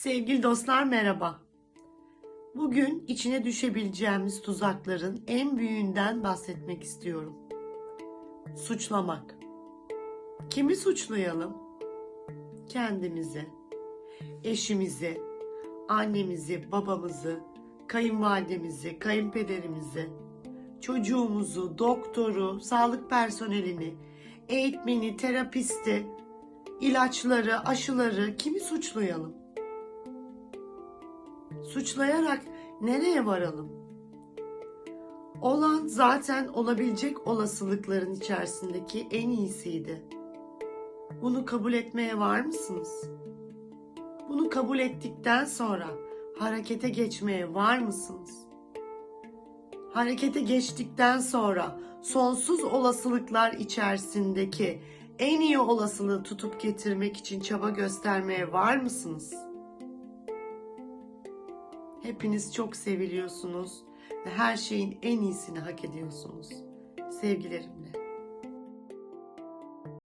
Sevgili dostlar merhaba. Bugün içine düşebileceğimiz tuzakların en büyüğünden bahsetmek istiyorum. Suçlamak. Kimi suçlayalım? Kendimizi, eşimizi, annemizi, babamızı, kayınvalidemizi, kayınpederimizi, çocuğumuzu, doktoru, sağlık personelini, eğitmeni, terapisti, ilaçları, aşıları kimi suçlayalım? Suçlayarak nereye varalım? Olan zaten olabilecek olasılıkların içerisindeki en iyisiydi. Bunu kabul etmeye var mısınız? Bunu kabul ettikten sonra harekete geçmeye var mısınız? Harekete geçtikten sonra sonsuz olasılıklar içerisindeki en iyi olasılığı tutup getirmek için çaba göstermeye var mısınız? Hepiniz çok seviliyorsunuz ve her şeyin en iyisini hak ediyorsunuz. Sevgilerimle.